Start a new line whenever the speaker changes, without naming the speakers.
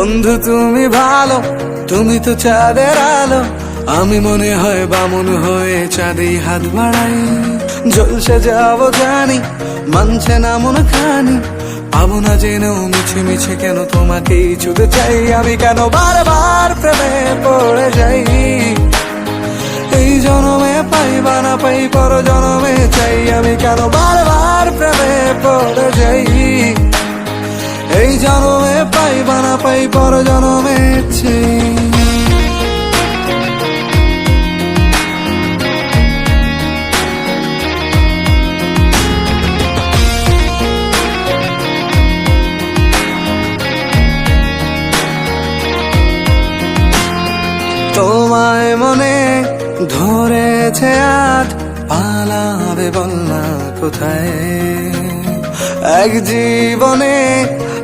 বন্ধু, তুমি ভালো, তুমি তো চাঁদের আলো। আমি মনে হয় বামন হয়ে চাঁদে হাত বাড়াই। জলসে যাব জানি, মানছে না মন খানি। পাবো না জেনেও মিছে মিছে কেন তোমাকেই ছুতে চাই। আমি কেন বারবার প্রেমে পড়ে যাই? এই জনমে পাই বা না পাই পর জনমে চাই। আমি কেন বারবার প্রেমে পড়ে যাই? পাই পর জনমে চাই তোমায় মনে ধরেছে আজ পালাবে বল না কোথায়? এক জীবনে